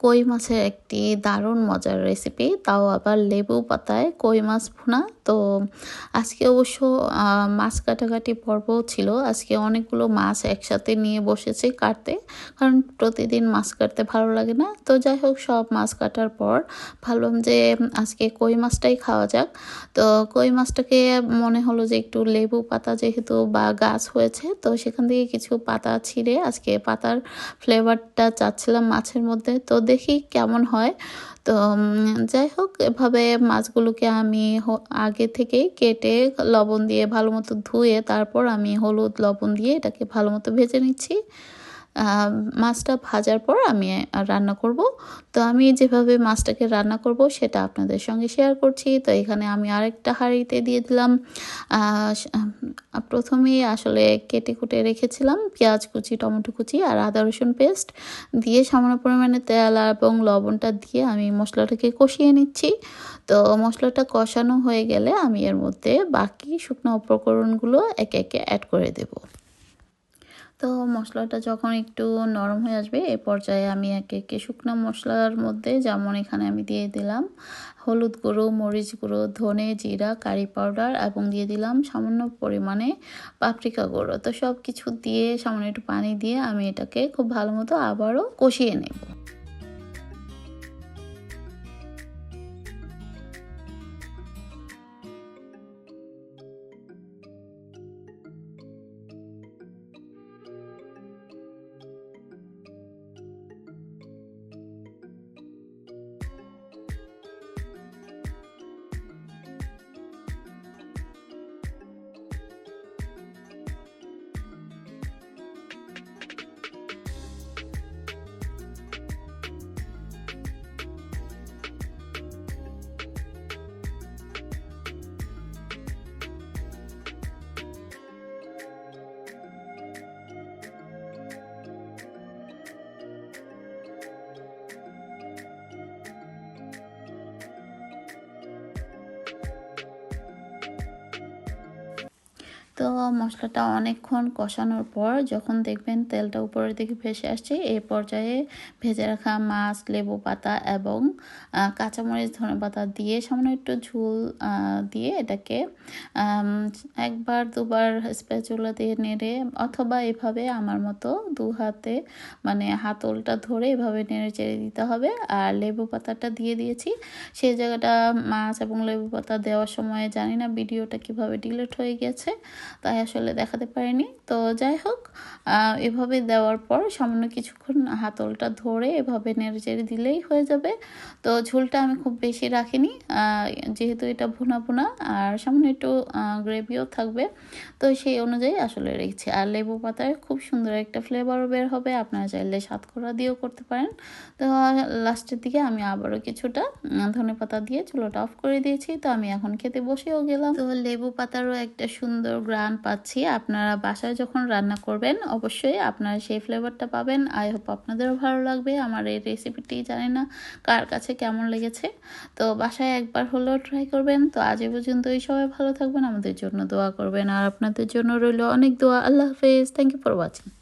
কই মাছের একটি দারুণ মজার রেসিপি তাও আবার লেবু পাতায় কই মাছ ভুনা। তো আজকে অবশ্য মাছ কাটাকাটি পর্ব ছিল। আজকে অনেকগুলো মাছ একসাথে নিয়ে বসেছি কাটতে, কারণ প্রতিদিন মাছ কাটতে ভালো লাগে না। তো যাই হোক, সব মাছ কাটার পর ভাবলাম যে, আজকে কই মাছটাই খাওয়া যাক। তো কই মাছটাকে মনে হলো যে একটু লেবু পাতা যেহেতু বা গাছ হয়েছে, তো সেখান থেকে কিছু পাতা ছিঁড়ে আজকে পাতার ফ্লেভারটা চাচ্ছিলাম মাছের মধ্যে। তো দেখি কেমন হয়। তো যাই হোক, এভাবে মাছগুলোকে আমি হ- আগে থেকে কেটে লবণ দিয়ে ভালো মতো ধুয়ে তারপর আমি হলুদ লবণ দিয়ে এটাকে ভালো মতো ভেজে নিচ্ছি। মাছটা ভাজার পর আমি রান্না করব। তো আমি যেভাবে মাছটাকে রান্না করব সেটা আপনাদের সঙ্গে শেয়ার করছি। তো এখানে আমি আরেকটা হাঁড়িতে দিয়ে দিলাম। প্রথমেই আসলে কেটে কুটে রেখেছিলাম পেঁয়াজ কুচি, টমেটো কুচি আর আদা রসুন পেস্ট দিয়ে সামান্য পরিমাণে তেল এবং লবণটা দিয়ে আমি মশলাটাকে কষিয়ে নিচ্ছি। তো মশলাটা কষানো হয়ে গেলে আমি এর মধ্যে বাকি শুকনো উপকরণগুলো একে একে অ্যাড করে দেবো। তো মশলাটা যখন একটু নরম হয়ে আসবে, এ পর্যায়ে আমি একে একে শুকনো মশলার মধ্যে যেমন এখানে আমি দিয়ে দিলাম হলুদ গুঁড়ো, মরিচ গুঁড়ো, ধনে জিরা, কারি পাউডার এবং দিয়ে দিলাম সামান্য পরিমাণে পাপরিকা গুঁড়ো। তো সব কিছু দিয়ে সামান্য একটু পানি দিয়ে আমি এটাকে খুব ভালো মতো আবারও কষিয়ে নেব। তো মশলাটা অনেকক্ষণ কষানোর পর যখন দেখবেন তেলটা উপরের দিকে ভেসে আসছে এই পর্যায়ে ভেজে রাখা মাছ, লেবু পাতা এবং কাঁচামরিচ, ধনে পাতা দিয়ে সামান্য একটু ঝোল দিয়ে এটাকে একবার দুবার স্প্যাচুলা দিয়ে নেড়ে অথবা এভাবে আমার মতো দু হাতে মানে হাতলটা ধরে এভাবে নেড়ে চেড়ে দিতে হবে। আর লেবু পাতাটা দিয়ে দিয়েছি। সেই জায়গাটা মাছ এবং লেবু পাতা দেওয়ার সময় জানি না ভিডিওটা কীভাবে ডিলিট হয়ে গেছে। তাই আসলে দেখাতে পারিনি। তো যাই হোক এভাবে দেওয়ার পর সামান্য কিছুক্ষণ হাতলটা ধরে এভাবে নেড়ে চেড়ে দিলেই হয়ে যাবে। তো ঝোলটা আমি খুব বেশি রাখিনি যেহেতু এটা ভুনা ভুনা আর সামান্য একটু গ্রেভিও থাকবে। তো সেই অনুযায়ী আসলে রেখেছি। আর লেবু পাতায় খুব সুন্দর একটা ফ্লেভারও বের হবে, আপনারা চাইলে সাতকরা দিয়েও করতে পারেন। তো লাস্টের দিকে আমি আবারও কিছুটা ধনে পাতা দিয়ে চুলোটা অফ করে দিয়েছি। তো আমি এখন খেতে বসেও গেলাম। তো লেবু পাতারও একটা সুন্দর গ্রান পাচ্ছি। আপনারা বাসায় যখন রান্না করবেন, অবশ্যই আপনারা সেই ফ্লেভারটা পাবেন। আই হোপ আপনাদেরও ভালো লাগবে। আমার এই রেসিপিটি জানি না কার কাছে কেমন লেগেছে। তো বাসায় একবার হলেও ট্রাই করবেন। তো আজ এ পর্যন্তই। সবাই ভালো থাকবেন, আমাদের জন্য দোয়া করবেন। আর আপনাদের জন্য রইল অনেক দোয়া। আল্লাহ হাফেজ। Thank you for watching